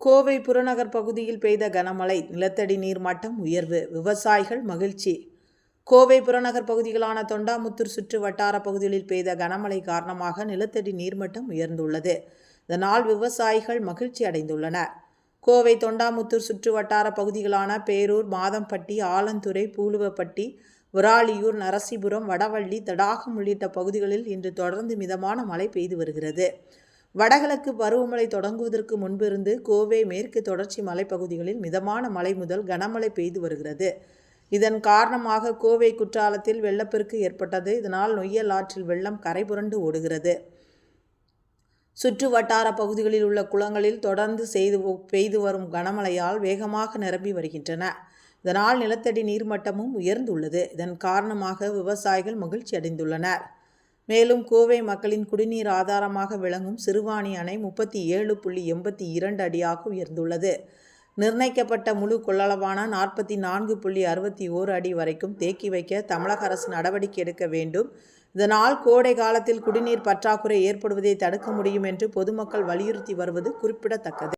கோவை புறநகர் பகுதியில் பெய்த கனமழை நிலத்தடி நீர் மட்டம் உயர்வு விவசாயிகள் மகிழ்ச்சி. கோவை புறநகர் பகுதிகளான தொண்டாமுத்தூர் சுற்று வட்டார பகுதிகளில் பெய்த கனமழை காரணமாக நிலத்தடி நீர்மட்டம் உயர்ந்துள்ளது. இதனால் விவசாயிகள் மகிழ்ச்சி அடைந்துள்ளனர். கோவை தொண்டாமுத்தூர் சுற்று வட்டார பகுதிகளான பேரூர் மாதம்பட்டி ஆலந்துறை பூலுவப்பட்டி விராலியூர் நரசிபுரம் வடவள்ளி தடாகம் உள்ளிட்ட பகுதிகளில் இன்று தொடர்ந்து மிதமான மழை பெய்து வருகிறது. வடகிழக்கு பருவமழை தொடங்குவதற்கு முன்பிருந்து கோவை மேற்கு தொடர்ச்சி மலைப்பகுதிகளில் மிதமான மழை முதல் கனமழை பெய்து வருகிறது. இதன் காரணமாக கோவை குற்றாலத்தில் வெள்ளப்பெருக்கு ஏற்பட்டது. இதனால் நொய்யல் ஆற்றில் வெள்ளம் கரை புரண்டு ஓடுகிறது. சுற்று வட்டார பகுதிகளில் உள்ள குளங்களில் தொடர்ந்து செய்து பெய்து வரும் கனமழையால் வேகமாக நிரம்பி வருகின்றன. இதனால் நிலத்தடி நீர்மட்டமும் உயர்ந்துள்ளது. இதன் காரணமாக விவசாயிகள் மகிழ்ச்சி அடைந்துள்ளனர் மேலும் கோவை மக்களின் குடிநீர் ஆதாரமாக விளங்கும் சிறுவாணி அணை முப்பத்தி ஏழு புள்ளி எண்பத்தி இரண்டு அடியாக உயர்ந்துள்ளது. நிர்ணயிக்கப்பட்ட முழு கொள்ளளவான நாற்பத்தி நான்கு புள்ளி அறுபத்தி ஓரு அடி வரைக்கும் தேக்கி வைக்க தமிழக அரசு நடவடிக்கை எடுக்க வேண்டும். இதனால் கோடை காலத்தில் குடிநீர் பற்றாக்குறை ஏற்படுவதை தடுக்க முடியும் என்று பொதுமக்கள் வலியுறுத்தி வருவது குறிப்பிடத்தக்கது.